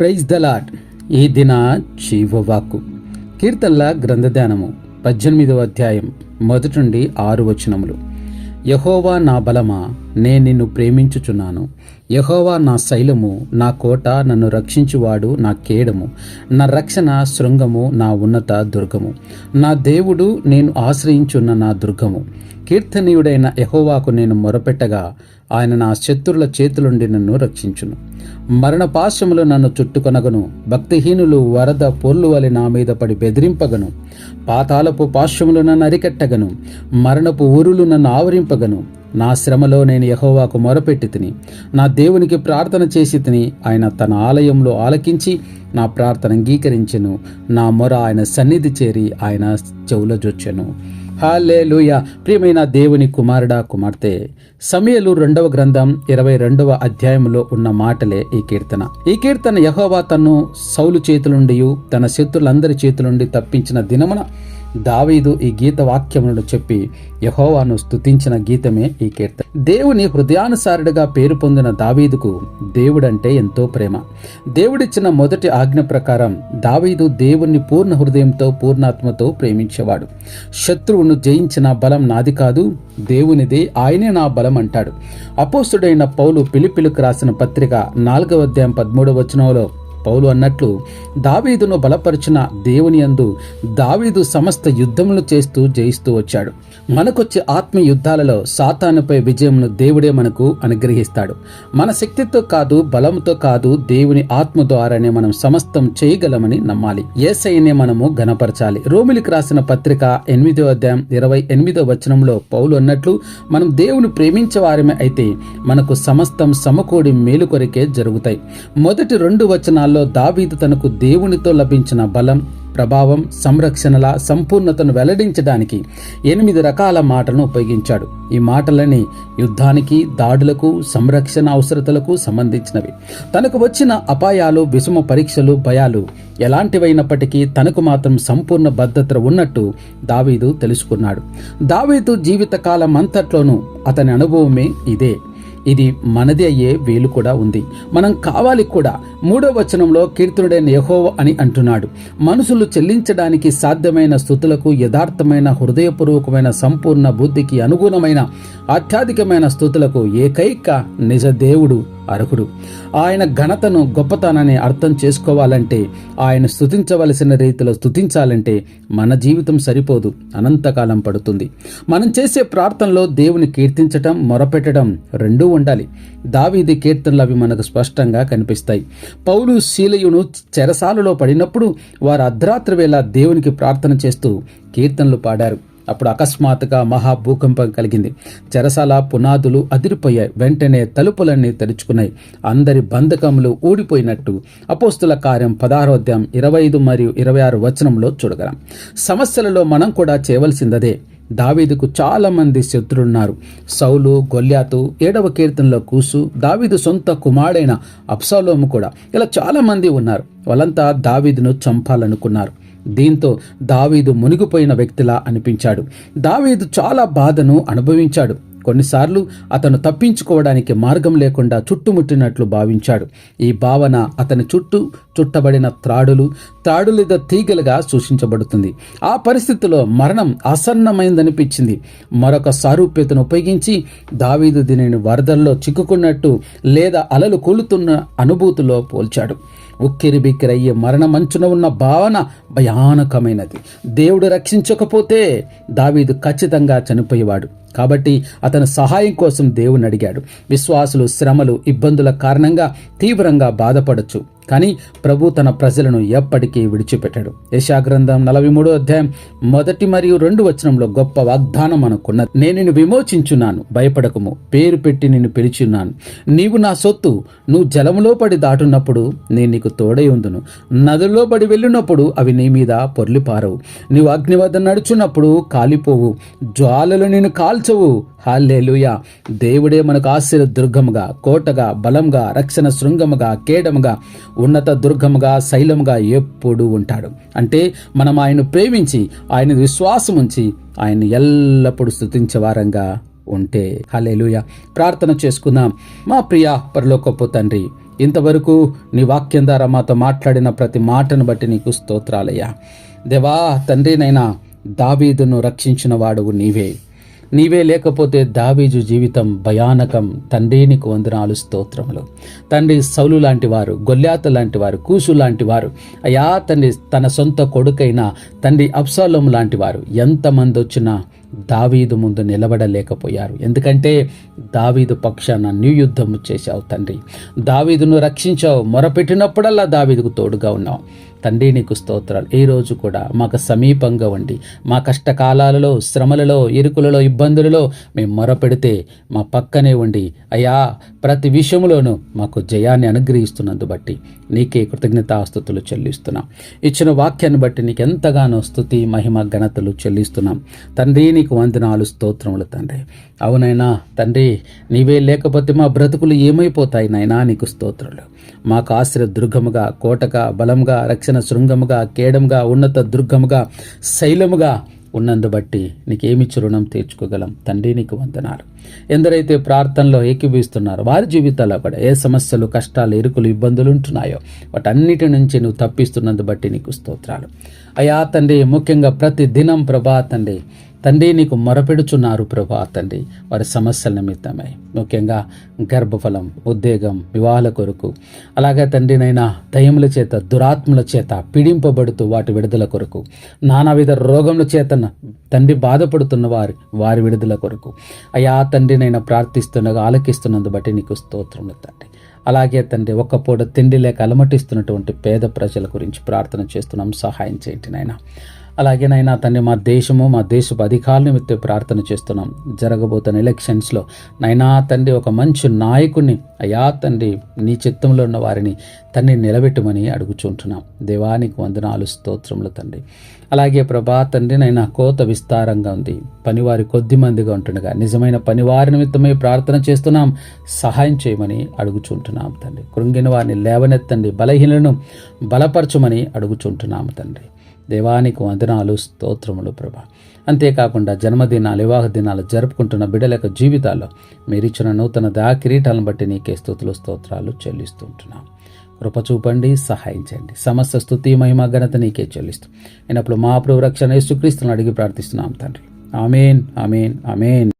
Praise the lot ఈ దిన జీవవాక్కు కీర్తనల గ్రంథధ్యానము పద్దెనిమిదవ అధ్యాయం మొదటి నుండి ఆరు వచనములు. యహోవా నా బలమా నేను నిన్ను ప్రేమించుచున్నాను. యహోవా నా శైలము నా కోట నన్ను రక్షించువాడు నా కేడము. నా రక్షణ శృంగము నా ఉన్నత దుర్గము. నా దేవుడు నేను ఆశ్రయించున్న నా దుర్గము. కీర్తనీయుడైన యహోవాకు నేను మొరపెట్టగా ఆయన నా శత్రుల చేతులుండి నన్ను రక్షించును. మరణపాశములు నన్ను చుట్టుకొనగను. భక్తిహీనులు వరద పొర్లు వలె నా మీద పడి బెదిరింపగను. పాతాలపు పాశ్వములు నన్ను అరికట్టగను. మరణపు ఊరులు నన్ను ఆవరింపగను. నా శ్రమలో నేను యహోవాకు మొరపెట్టి తిని నా దేవునికి ప్రార్థన చేసి తిని ఆయన తన ఆలయంలో ఆలకించి నా ప్రార్థన అంగీకరించెను. నా మొర ఆయన సన్నిధి చేరి ఆయన చెవుల జొచ్చెను హాలేలుయ ప్రియమైన దేవుని కుమారుడా కుమార్తె సమయలు రెండవ గ్రంథం ఇరవై రెండవ అధ్యాయంలో ఉన్న మాటలే ఈ కీర్తన. ఈ కీర్తన యహోవా తన్ను సౌలు చేతులుండి తన శత్రులందరి చేతులుండి తప్పించిన దినమున దావీదు ఈ గీత వాక్యములను చెప్పి యహోవాను స్తుతించిన గీతమే ఈ కీర్తన. దేవుని హృదయానుసారుడిగా పేరు పొందిన దావీదుకు దేవుడంటే ఎంతో ప్రేమ. దేవుడిచ్చిన మొదటి ఆజ్ఞ ప్రకారం దావీదు దేవుణ్ణి పూర్ణ హృదయంతో పూర్ణాత్మతో ప్రేమించేవాడు. శత్రువును జయించిన బలం నాది కాదు దేవునిదే ఆయనే నా బలం అంటాడు. అపోస్తుడైన పౌలు పిలిపిలుకు రాసిన పత్రిక నాలుగవ అధ్యాయం పదమూడవ వచనంలో పౌలు అన్నట్లు దావీదును బలపరిచిన దేవుని యందు దావీదు సమస్త యుద్ధములు చేస్తూ జయిస్తూ వచ్చాడు. మనకొచ్చే ఆత్మ యుద్ధాలలో సాతానుపై విజయమును దేవుడే మనకు అనుగ్రహిస్తాడు. మన శక్తితో కాదు బలంతో కాదు దేవుని ఆత్మ ద్వారానే మనం సమస్తం చేయగలమని నమ్మాలి. ఏసైనే మనము గనపరచాలి రోమిలికి రాసిన పత్రిక ఎనిమిదో అధ్యాయం ఇరవై ఎనిమిదో వచనంలో పౌలు అన్నట్లు మనం దేవుని ప్రేమించే వారమే అయితే మనకు సమస్తం సమకూడి మేలు కొరికే జరుగుతాయి. మొదటి రెండు వచనాలు వచనాల్లో దావీదు తనకు దేవునితో లభించిన బలం ప్రభావం సంరక్షణల సంపూర్ణతను వెల్లడించడానికి ఎనిమిది రకాల మాటలను ఉపయోగించాడు. ఈ మాటలని యుద్ధానికి దాడులకు సంరక్షణ అవసరతలకు సంబంధించినవి. తనకు వచ్చిన అపాయాలు విషమ పరీక్షలు భయాలు ఎలాంటివైనప్పటికీ తనకు మాత్రం సంపూర్ణ భద్రత ఉన్నట్టు దావీదు తెలుసుకున్నాడు. దావీదు జీవితకాలం అంతట్లోనూ అతని అనుభవమే ఇదే. ఇది మనది అయ్యే వేలు కూడా ఉంది. మనం కావాలి కూడా మూడో వచనంలో కీర్తనుడైన యహోవ అని అంటున్నాడు. మనసులు చెల్లించడానికి సాధ్యమైన స్థుతులకు యథార్థమైన హృదయపూర్వకమైన సంపూర్ణ బుద్ధికి అనుగుణమైన ఆధ్యాత్మికమైన స్థుతులకు ఏకైక నిజ దేవుడు అర్హుడు. ఆయన ఘనతను గొప్పతనాన్ని అర్థం చేసుకోవాలంటే ఆయన స్థుతించవలసిన రీతిలో స్థుతించాలంటే మన జీవితం సరిపోదు. అనంతకాలం పడుతుంది. మనం చేసే ప్రార్థనలో దేవుని కీర్తించటం మొరపెట్టడం రెండూ ఉండాలి. దావీది కీర్తనలు అవి మనకు స్పష్టంగా కనిపిస్తాయి. పౌలు శీలయును చెరసాలలో పడినప్పుడు వారు అర్ధరాత్రి వేళ దేవునికి ప్రార్థన చేస్తూ కీర్తనలు పాడారు. అప్పుడు అకస్మాత్తుగా మహాభూకంపం కలిగింది. చెరసాల పునాదులు అదిరిపోయాయి. వెంటనే తలుపులన్నీ తెరుచుకున్నాయి. అందరి బంధకములు ఊడిపోయినట్టు. అపోస్తుల కార్యం పదహారోద్యం ఇరవై ఐదు మరియు ఇరవై ఆరు వచనంలో చూడగలం. సమస్యలలో మనం కూడా చేయవలసిందదే. దావీదుకు చాలామంది శత్రులున్నారు. సౌలు గొల్యాతు ఏడవ కీర్తనలో కూసు దావీదు సొంత కుమారుడైన అప్సాలోము కూడా. ఇలా చాలామంది ఉన్నారు. వాళ్ళంతా దావీదును చంపాలనుకున్నారు. దీంతో దావీదు మునిగిపోయిన వ్యక్తిలా అనిపించాడు. దావీదు చాలా బాధను అనుభవించాడు. కొన్నిసార్లు అతను తప్పించుకోవడానికి మార్గం లేకుండా చుట్టుముట్టినట్లు భావించాడు. ఈ భావన అతని చుట్టూ చుట్టబడిన త్రాడులు త్రాడులిద తీగలుగా సూచించబడుతుంది. ఆ పరిస్థితిలో మరణం ఆసన్నమైందనిపించింది. మరొక సారూప్యతను ఉపయోగించి దావీదు దీనిని వరదల్లో చిక్కుకున్నట్టు లేదా అలలు కూలుతున్న అనుభూతిలో పోల్చాడు. ఉక్కిరి బిక్కిరయ్యే మరణమంచున ఉన్న భావన భయానకమైనది. దేవుడు రక్షించకపోతే దావీదు ఖచ్చితంగా చనిపోయేవాడు. కాబట్టి అతను సహాయం కోసం దేవుని అడిగాడు. విశ్వాసులు శ్రమలు ఇబ్బందుల కారణంగా తీవ్రంగా బాధపడచ్చు. కానీ ప్రభు తన ప్రజలను ఎప్పటికీ విడిచిపెట్టాడు. యశాగ్రంథం నలభై మూడో అధ్యాయం మొదటి మరియు రెండు వచనంలో గొప్ప వాగ్దానం అనుకున్నది. నేను నిన్ను విమోచించున్నాను భయపడకము. పేరు పెట్టి నిన్ను పిలిచున్నాను. నీవు నా సొత్తు. నువ్వు జలములో పడి దాటున్నప్పుడు నేను నీకు తోడై ఉందును. నదుల్లో పడి వెళ్ళినప్పుడు అవి నీ మీద పొర్లిపారవు. నీవు అగ్ని వద్ద నడుచున్నప్పుడు కాలిపోవు. జ్వాలలు నేను కాల్చవు. హాలేలుయా దేవుడే మనకు ఆశ్చర్య దుర్గముగా కోటగా బలంగా రక్షణ శృంగముగా కేడముగా ఉన్నత దుర్గముగా శైలముగా ఎప్పుడు ఉంటాడు. అంటే మనం ఆయన ప్రేమించి ఆయన విశ్వాసం ఉంచి ఆయన ఎల్లప్పుడూ స్థుతించే వారంగా ఉంటే. హలేలుయ ప్రార్థన చేసుకుందాం. మా ప్రియ పరలోకపు తండ్రి ఇంతవరకు నీ వాక్యం ద్వారా మాతో మాట్లాడిన ప్రతి మాటను బట్టి నీకు స్తోత్రాలయ్యా. దేవా తండ్రినైనా దావీదును రక్షించిన వాడువు నీవే. నీవే లేకపోతే దావీజు జీవితం భయానకం. తండ్రి నీకు వందనాలు స్తోత్రములు. తండ్రి సౌలు లాంటి వారు గొల్లాత లాంటి వారు కూసు లాంటి వారు. అయా తండ్రి తన సొంత కొడుకైన తండ్రి అప్సాలం లాంటి వారు. ఎంతమంది వచ్చినా దావీదు ముందు నిలబడలేకపోయారు. ఎందుకంటే దావీదు పక్షాన న్యూ యుద్ధం చేశావు తండ్రి. దావీదును రక్షించావు. మొరపెట్టినప్పుడల్లా దావీదుకు తోడుగా ఉన్నావు. తండ్రి నీకు స్తోత్రాలు. ఈ రోజు కూడా మాకు సమీపంగా ఉండి మా కష్టకాలాలలో శ్రమలలో ఇరుకులలో ఇబ్బందులలో మేము మొరపెడితే మా పక్కనే ఉండి అయ్యా ప్రతి విషయంలోనూ మాకు జయాన్ని అనుగ్రహిస్తున్నందు బట్టి నీకే కృతజ్ఞతాస్తుతులు చెల్లిస్తున్నాం. ఇచ్చిన వాక్యాన్ని బట్టి నీకు ఎంతగానో స్థుతి మహిమ ఘనతలు చెల్లిస్తున్నాం. తండ్రి నీకు వందనాలు స్తోత్రములు తండ్రి. అవునైనా తండ్రి నీవే లేకపోతే మా బ్రతుకులు ఏమైపోతాయి నాయనా నీకు స్తోత్రులు. మాకు ఆశ్రయ దుర్గముగా కోటగా బలంగా రక్షణ శృంగముగా కేడముగా ఉన్నత దుర్గముగా శైలముగా ఉన్నందు బట్టి నీకేమిచ్చి రుణం తీర్చుకోగలం? తండ్రి నీకు వందనాలు. ఎందరైతే ప్రార్థనలో ఏకీభవిస్తున్నారో వారి జీవితాల్లో కూడా ఏ సమస్యలు కష్టాలు ఇరుకులు ఇబ్బందులు ఉంటున్నాయో వాటన్నిటి నుంచి నువ్వు తప్పిస్తున్నందు బట్టి నీకు స్తోత్రాలు. అయా తండ్రి ముఖ్యంగా ప్రతి దినం ప్రభా తండ్రి తండ్రి నీకు మొరపెడుచున్నారు ప్రభా తండ్రి వారి సమస్యల నిమిత్తమై. ముఖ్యంగా గర్భఫలం ఉద్వేగం వివాహాల కొరకు. అలాగే తండ్రినైనా దయముల చేత దురాత్మల చేత పీడింపబడుతూ వాటి విడుదల కొరకు. నానావిధ రోగముల చేత తండ్రి బాధపడుతున్న వారి వారి విడుదల కొరకు. అయా తండ్రినైనా ప్రార్థిస్తుండగా ఆలకిస్తున్నందు బట్టి నీకు స్తోత్రములు తండ్రి. అలాగే తండ్రి ఒక్క పూట తిండి లేక అలమటిస్తున్నటువంటి పేద ప్రజల గురించి ప్రార్థన చేస్తున్నాం. సహాయం చేయండి నాయన అలాగే నైనా తండ్రి మా దేశము మా దేశపు అధికారుల నిమిత్తం ప్రార్థన చేస్తున్నాం. జరగబోతున్న ఎలక్షన్స్లో నైనా తండ్రి ఒక మంచి నాయకుడిని అయా తండ్రి నీ చిత్తంలో ఉన్న వారిని తండ్రి నిలబెట్టమని అడుగుచుంటున్నాం. దేవానికి వందనాలు స్తోత్రములు తండ్రి. అలాగే ప్రభా తండ్రి నైనా కోత విస్తారంగా ఉంది. పనివారి కొద్ది మందిగా ఉంటుండగా నిజమైన పనివారి నిమిత్తమే ప్రార్థన చేస్తున్నాం. సహాయం చేయమని అడుగుచుంటున్నాం తండ్రి. కృంగిన వారిని లేవనెత్తండి బలహీనలను బలపరచమని అడుగుచుంటున్నాము తండ్రి. దేవానికి వందనాలు స్తోత్రములు ప్రభ. అంతేకాకుండా జన్మదినాలు వివాహ దినాలు జరుపుకుంటున్న బిడ్డల యొక్క జీవితాల్లో మీరిచ్చిన నూతన దా కిరీటాలను బట్టి నీకే స్థుతులు స్తోత్రాలు చెల్లిస్తుంటున్నాం కృప చూపండి సహాయం చేయండి. సమస్త స్థుతి మహిమ ఘనత నీకే చెల్లిస్తూ. అయినప్పుడు మా ప్రభు రక్షణ యేసుక్రీస్తులను అడిగి ప్రార్థిస్తున్నాం తండ్రి. Amen amen amen.